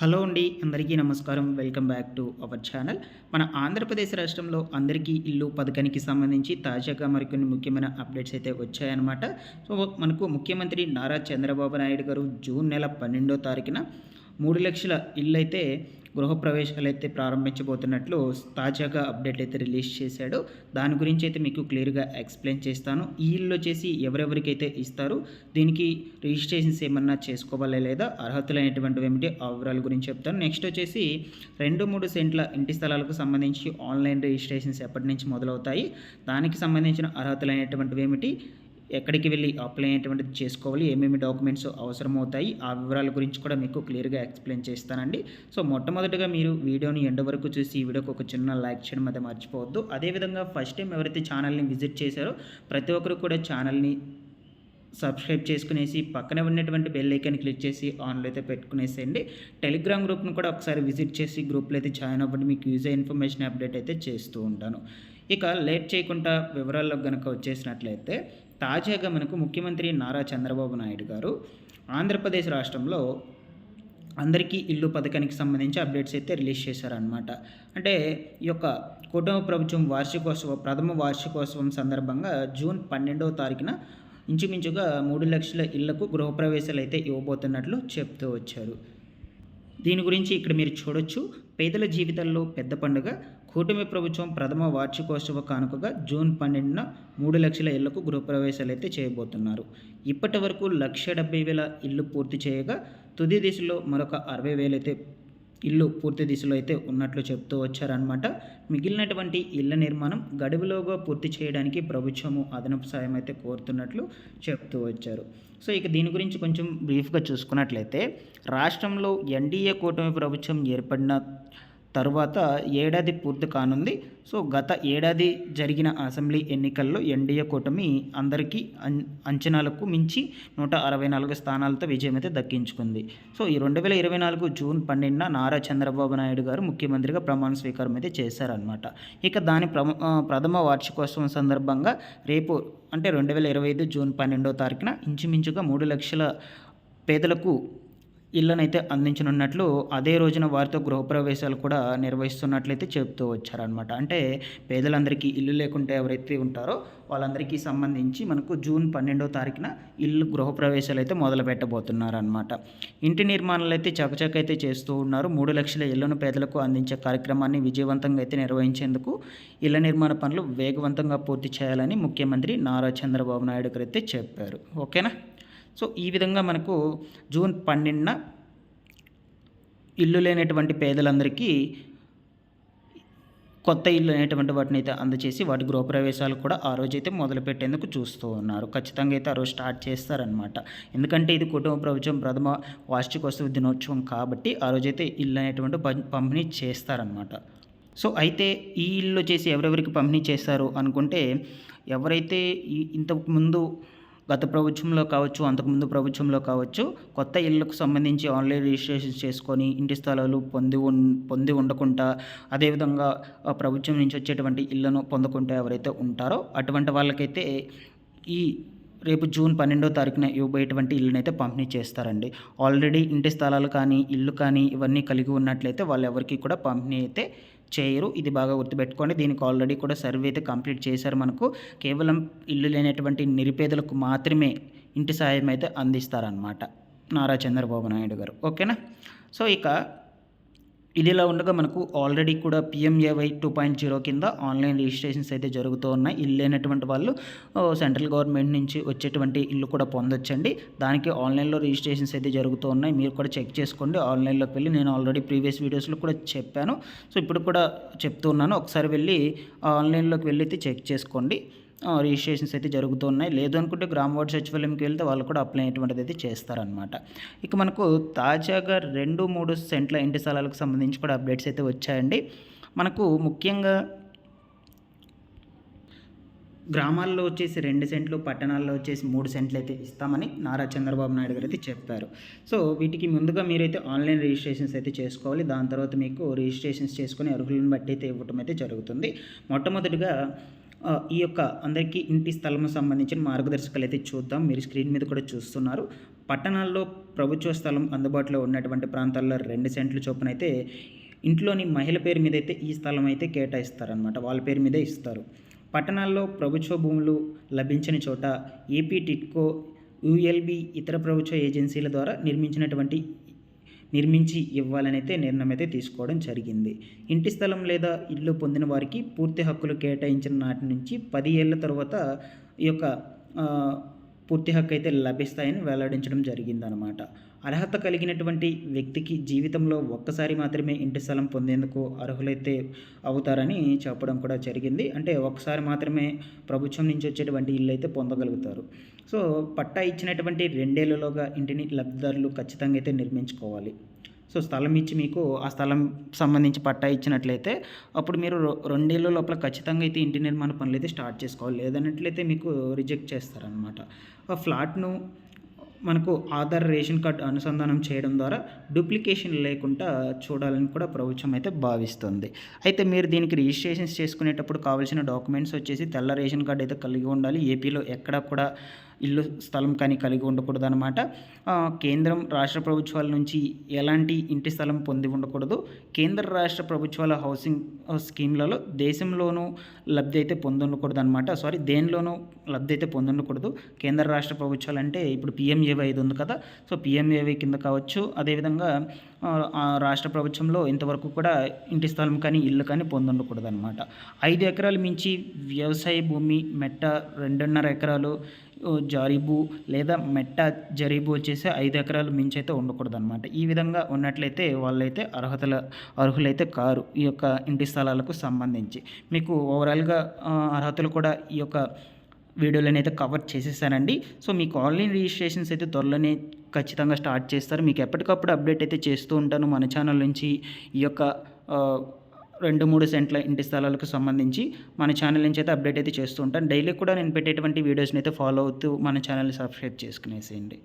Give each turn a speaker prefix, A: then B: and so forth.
A: Hello అండి అందరికీ నమస్కారం. Welcome back to our channel. మన ఆంధ్రప్రదేశ్ రాష్ట్రంలో అందరికీ ఇల్లు పథకానికి సంబంధించి తాజాగా మరికొన్ని ముఖ్యమైన అప్డేట్స్ అయితే వచ్చాయన్నమాట. సో మనకు ముఖ్యమంత్రి నారా చంద్రబాబు నాయుడు గారు జూన్ నెల పన్నెండో తారీఖున మూడు లక్షల ఇల్లు అయితే గృహప్రవేశాలు అయితే ప్రారంభించబోతున్నట్లు తాజాగా అప్డేట్ అయితే రిలీజ్ చేశాడు. దాని గురించి అయితే మీకు క్లియర్గా ఎక్స్ప్లెయిన్ చేస్తాను. ఈ ఇల్లు వచ్చేసి ఎవరెవరికైతే ఇస్తారు దీనికి రిజిస్ట్రేషన్స్ ఏమన్నా చేసుకోవాలా లేదా అర్హతలైనటువంటివి ఏమిటి ఓవరాల్ గురించి చెప్తాను. నెక్స్ట్ వచ్చేసి రెండు మూడు సెంట్ల ఇంటి స్థలాలకు సంబంధించి ఆన్లైన్ రిజిస్ట్రేషన్స్ ఎప్పటి నుంచి మొదలవుతాయి దానికి సంబంధించిన అర్హతలైనటువంటివి ఏమిటి ఎక్కడికి వెళ్ళి అప్లై అయ్యేటువంటిది చేసుకోవాలి ఏమేమి డాక్యుమెంట్స్ అవసరం అవుతాయి ఆ వివరాల గురించి కూడా మీకు క్లియర్గా ఎక్స్ప్లెయిన్ చేస్తానండి. సో మొట్టమొదటిగా మీరు వీడియోని ఎండ్ వరకు చూసి ఈ వీడియోకి ఒక చిన్న లైక్ చేయడం అయితే మర్చిపోవద్దు. అదేవిధంగా ఫస్ట్ టైం ఎవరైతే ఛానల్ని విజిట్ చేశారో ప్రతి ఒక్కరు కూడా ఛానల్ని సబ్స్క్రైబ్ చేసుకునేసి పక్కనే ఉన్నటువంటి బెల్ ఐకాన్ క్లిక్ చేసి ఆన్లో అయితే పెట్టుకునేసేయండి. టెలిగ్రామ్ గ్రూప్ను కూడా ఒకసారి విజిట్ చేసి గ్రూప్లో అయితే జాయిన్ అవ్వండి. మీకు యూజ్ ఇన్ఫర్మేషన్ అప్డేట్ అయితే చేస్తూ ఉంటాను. ఇక లేట్ చేయకుండా వివరాల్లో కనుక వచ్చేసినట్లయితే తాజాగా మనకు ముఖ్యమంత్రి నారా చంద్రబాబు నాయుడు గారు ఆంధ్రప్రదేశ్ రాష్ట్రంలో అందరికీ ఇల్లు పథకానికి సంబంధించి అప్డేట్స్ అయితే రిలీజ్ చేశారనమాట అంటే ఈ యొక్క కుటుంబ ప్రభుత్వం వార్షికోత్సవం ప్రథమ వార్షికోత్సవం సందర్భంగా జూన్ పన్నెండవ తారీఖున ఇంచుమించుగా మూడు లక్షల ఇళ్ళకు గృహప్రవేశాలు అయితే ఇవ్వబోతున్నట్లు చెప్తూ వచ్చారు. దీని గురించి ఇక్కడ మీరు చూడొచ్చు. పేదల జీవితాల్లో పెద్ద పండుగ కూటమి ప్రభుత్వం ప్రథమ వార్షికోత్సవ కానుకగా జూన్ పన్నెండున మూడు లక్షల ఇళ్ళకు గృహప్రవేశాలు అయితే చేయబోతున్నారు. ఇప్పటి వరకు లక్ష డెబ్బై వేల ఇల్లు పూర్తి చేయగా తుది దిశలో మరొక అరవై వేలు అయితే ఇల్లు పూర్తి దిశలో అయితే ఉన్నట్లు చెప్తూ వచ్చారనమాట మిగిలినటువంటి ఇళ్ళ నిర్మాణం గడువులోగా పూర్తి చేయడానికి ప్రభుత్వము అదనపు సాయం అయితే కోరుతున్నట్లు చెప్తూ వచ్చారు. సో ఇక దీని గురించి కొంచెం బ్రీఫ్గా చూసుకున్నట్లయితే రాష్ట్రంలో ఎన్డీఏ కూటమి ప్రభుత్వం ఏర్పడిన తరువాత ఏడాది పూర్తి కానుంది. సో గత ఏడాది జరిగిన అసెంబ్లీ ఎన్నికల్లో ఎన్డీఏ కూటమి అందరికీ అం అంచనాలకు మించి నూట అరవై నాలుగు స్థానాలతో విజయం అయితే దక్కించుకుంది. సో ఈ రెండు వేల ఇరవై నాలుగు జూన్ పన్నెండున నారా చంద్రబాబు నాయుడు గారు ముఖ్యమంత్రిగా ప్రమాణ స్వీకారం అయితే చేశారనమాట ఇక దాని ప్ర ప్రథమ వార్షికోత్సవం సందర్భంగా రేపు అంటే రెండు వేల ఇరవై ఐదు జూన్ పన్నెండో తారీఖున ఇంచుమించుగా మూడు లక్షల పేదలకు ఇళ్ళనైతే అందించనున్నట్లు అదే రోజున వారితో గృహప్రవేశాలు కూడా నిర్వహిస్తున్నట్లయితే చెప్తూ వచ్చారనమాట అంటే పేదలందరికీ ఇల్లు లేకుంటే ఎవరైతే ఉంటారో వాళ్ళందరికీ సంబంధించి మనకు జూన్ పన్నెండో తారీఖున ఇల్లు గృహప్రవేశాలు అయితే మొదలు పెట్టబోతున్నారనమాట ఇంటి నిర్మాణాలు అయితే చకచక అయితే చేస్తూ ఉన్నారు. మూడు లక్షల ఇళ్ళను పేదలకు అందించే కార్యక్రమాన్ని విజయవంతంగా అయితే నిర్వహించేందుకు ఇళ్ళ నిర్మాణ పనులు వేగవంతంగా పూర్తి చేయాలని ముఖ్యమంత్రి నారా చంద్రబాబు నాయుడు గారు అయితే చెప్పారు. ఓకేనా? సో ఈ విధంగా మనకు జూన్ పన్నెండున ఇల్లు లేనటువంటి పేదలందరికీ కొత్త ఇల్లు అనేటువంటి వాటిని అయితే అందచేసి వాటి గృహప్రవేశాలు కూడా ఆ రోజు అయితే మొదలుపెట్టేందుకు చూస్తూ ఉన్నారు. ఖచ్చితంగా అయితే ఆ రోజు స్టార్ట్ చేస్తారనమాట ఎందుకంటే ఇది కుటుంబ ప్రభుత్వం ప్రథమ వార్షికోత్సవ దినోత్సవం కాబట్టి ఆ రోజైతే ఇల్లు అనేటువంటి పంపిణీ చేస్తారనమాట సో అయితే ఈ ఇల్లు చేసి ఎవరెవరికి పంపిణీ చేస్తారు అనుకుంటే ఎవరైతే ఇంతకు ముందు గత ప్రభుత్వంలో కావచ్చు అంతకుముందు ప్రభుత్వంలో కావచ్చు కొత్త ఇళ్ళకు సంబంధించి ఆన్లైన్ రిజిస్ట్రేషన్ చేసుకొని ఇంటి స్థలాలు పొంది ఉన్ పొంది ఉండకుండా అదేవిధంగా ప్రభుత్వం నుంచి వచ్చేటువంటి ఇళ్ళను పొందకుండా ఎవరైతే ఉంటారో అటువంటి వాళ్ళకైతే ఈ రేపు జూన్ పన్నెండో తారీఖున ఇవ్వబోయేటువంటి ఇల్లునైతే పంపిణీ చేస్తారండి. ఆల్రెడీ ఇంటి స్థలాలు కానీ ఇల్లు కానీ ఇవన్నీ కలిగి ఉన్నట్లయితే వాళ్ళు ఎవరికి కూడా పంపిణీ అయితే చేయరు. ఇది బాగా గుర్తుపెట్టుకోండి. దీనికి ఆల్రెడీ కూడా సర్వే అయితే కంప్లీట్ చేశారు మనకు. కేవలం ఇల్లు లేనటువంటి నిరుపేదలకు మాత్రమే ఇంటి సాయం అయితే అందిస్తారనమాట నారా చంద్రబాబు నాయుడు గారు. ఓకేనా? సో ఇక ఇదిలా ఉండగా మనకు ఆల్రెడీ కూడా పిఎంఏవై టూ పాయింట్ జీరో కింద ఆన్లైన్ రిజిస్ట్రేషన్స్ అయితే జరుగుతూ ఉన్నాయి. ఇల్లు లేనటువంటి వాళ్ళు సెంట్రల్ గవర్నమెంట్ నుంచి వచ్చేటువంటి ఇల్లు కూడా పొందొచ్చండి. దానికి ఆన్లైన్లో రిజిస్ట్రేషన్స్ అయితే జరుగుతూ ఉన్నాయి. మీరు కూడా చెక్ చేసుకోండి. ఆన్లైన్లోకి వెళ్ళి నేను ఆల్రెడీ ప్రీవియస్ వీడియోస్లో కూడా చెప్పాను. సో ఇప్పుడు కూడా చెప్తున్నాను ఒకసారి వెళ్ళి ఆన్లైన్లోకి వెళ్ళి అయితే చెక్ చేసుకోండి. రిజిస్ట్రేషన్స్ అయితే జరుగుతున్నాయి. లేదు అనుకుంటే గ్రామ వార్డు సచివాలయంకి వెళ్తే వాళ్ళు కూడా అప్లై అయ్యేటువంటిది అయితే చేస్తారనమాట ఇక మనకు తాజాగా రెండు మూడు సెంట్ల ఇంటి స్థలాలకు సంబంధించి కూడా అప్డేట్స్ అయితే వచ్చాయండి. మనకు ముఖ్యంగా గ్రామాల్లో వచ్చేసి రెండు సెంట్లు పట్టణాల్లో వచ్చేసి మూడు సెంట్లు అయితే ఇస్తామని నారా చంద్రబాబు నాయుడు గారు అయితే చెప్పారు. సో వీటికి ముందుగా మీరైతే ఆన్లైన్ రిజిస్ట్రేషన్స్ అయితే చేసుకోవాలి. దాని తర్వాత మీకు రిజిస్ట్రేషన్స్ చేసుకుని అర్హులను బట్టి అయితే ఇవ్వటం అయితే జరుగుతుంది. మొట్టమొదటిగా ఈ యొక్క అందరికీ ఇంటి స్థలం సంబంధించిన మార్గదర్శకాలు అయితే చూద్దాం. మీరు స్క్రీన్ మీద కూడా చూస్తున్నారు. పట్టణాల్లో ప్రభుత్వ స్థలం అందుబాటులో ఉన్నటువంటి ప్రాంతాల్లో రెండు సెంట్లు చొప్పున అయితే ఇంట్లోని మహిళ పేరు మీద అయితే ఈ స్థలం అయితే కేటాయిస్తారనమాట వాళ్ళ పేరు మీదే ఇస్తారు. పట్టణాల్లో ప్రభుత్వ భూములు లభించని చోట ఏపీ టిట్కో యుఎల్బి ఇతర ప్రభుత్వ ఏజెన్సీల ద్వారా నిర్మించినటువంటి నిర్మించి ఇవ్వాలని అయితే నిర్ణయం అయితే తీసుకోవడం జరిగింది. ఇంటి స్థలం లేదా ఇల్లు పొందిన వారికి పూర్తి హక్కులు కేటాయించిన నాటి నుంచి పది ఏళ్ళ తర్వాత ఈ యొక్క పూర్తి హక్కు అయితే లభిస్తాయని వెల్లడించడం జరిగిందనమాట. అర్హత కలిగినటువంటి వ్యక్తికి జీవితంలో ఒక్కసారి మాత్రమే ఇంటి స్థలం పొందేందుకు అర్హులైతే అవుతారని చెప్పడం కూడా జరిగింది. అంటే ఒక్కసారి మాత్రమే ప్రభుత్వం నుంచి వచ్చేటువంటి ఇల్లు అయితే పొందగలుగుతారు. సో పట్టా ఇచ్చినటువంటి రెండేళ్ళలోగా ఇంటిని లబ్ధిదారులు ఖచ్చితంగా అయితే నిర్మించుకోవాలి. సో స్థలం ఇచ్చి మీకు ఆ స్థలం సంబంధించి పట్టా ఇచ్చినట్లయితే అప్పుడు మీరు రెండేళ్ళ లోపల ఖచ్చితంగా అయితే ఇంటి నిర్మాణ పనులు అయితే స్టార్ట్ చేసుకోవాలి. లేదన్నట్లయితే మీకు రిజెక్ట్ చేస్తారనమాట ఆ ఫ్లాట్ను మనకు ఆధార్ రేషన్ కార్డ్ అనుసంధానం చేయడం ద్వారా డూప్లికేషన్ లేకుండా చూడాలని కూడా ప్రభుత్వం అయితే భావిస్తుంది. అయితే మీరు దీనికి రిజిస్ట్రేషన్స్ చేసుకునేటప్పుడు కావాల్సిన డాక్యుమెంట్స్ వచ్చేసి తెల్ల రేషన్ కార్డ్ అయితే కలిగి ఉండాలి. ఏపీలో ఎక్కడ కూడా ఇల్లు స్థలం కానీ కలిగి ఉండకూడదు అనమాట కేంద్రం రాష్ట్ర ప్రభుత్వాల నుంచి ఎలాంటి ఇంటి స్థలం పొంది ఉండకూడదు. కేంద్ర రాష్ట్ర ప్రభుత్వాల హౌసింగ్ స్కీమ్లలో దేశంలోనూ లబ్ధి అయితే పొంది ఉండకూడదు అనమాట సారీ దేనిలోనూ లబ్ధి అయితే పొంది ఉండకూడదు. కేంద్ర రాష్ట్ర ప్రభుత్వాలు అంటే ఇప్పుడు పిఎంఏవై ఇది ఉంది కదా. సో పిఎంఏవై కింద కావచ్చు. అదేవిధంగా ఆ రాష్ట్ర ప్రభుత్వంలో ఇంతవరకు కూడా ఇంటి స్థలం కానీ ఇల్లు కానీ పొంది ఉండకూడదు అనమాట ఐదు ఎకరాలు మించి వ్యవసాయ భూమి మెట్ట రెండున్నర ఎకరాలు జారీబు లేదా మెట్ట జరీబు వచ్చేసి ఐదు ఎకరాలు మించి అయితే ఉండకూడదు అనమాట ఈ విధంగా ఉన్నట్లయితే వాళ్ళైతే అర్హతల అర్హులైతే కారు ఈ యొక్క ఇంటి స్థలాలకు సంబంధించి. మీకు ఓవరాల్గా అర్హతలు కూడా ఈ యొక్క వీడియోలను అయితే కవర్ చేసేసానండి. సో మీకు ఆన్లైన్ రిజిస్ట్రేషన్స్ అయితే త్వరలోనే ఖచ్చితంగా స్టార్ట్ చేస్తారు. మీకు ఎప్పటికప్పుడు అప్డేట్ అయితే చేస్తూ ఉంటాను మన ఛానల్ నుంచి. ఈ యొక్క రెండు మూడు సెంట్ల ఇంటి స్థలాలకు సంబంధించి మన ఛానల్ నుంచి అయితే అప్డేట్ అయితే చేస్తూ ఉంటాను. డైలీ కూడా నేను పెట్టేటువంటి వీడియోస్ని అయితే ఫాలో అవుతూ మన ఛానల్ని సబ్స్క్రైబ్ చేసుకునేసేయండి.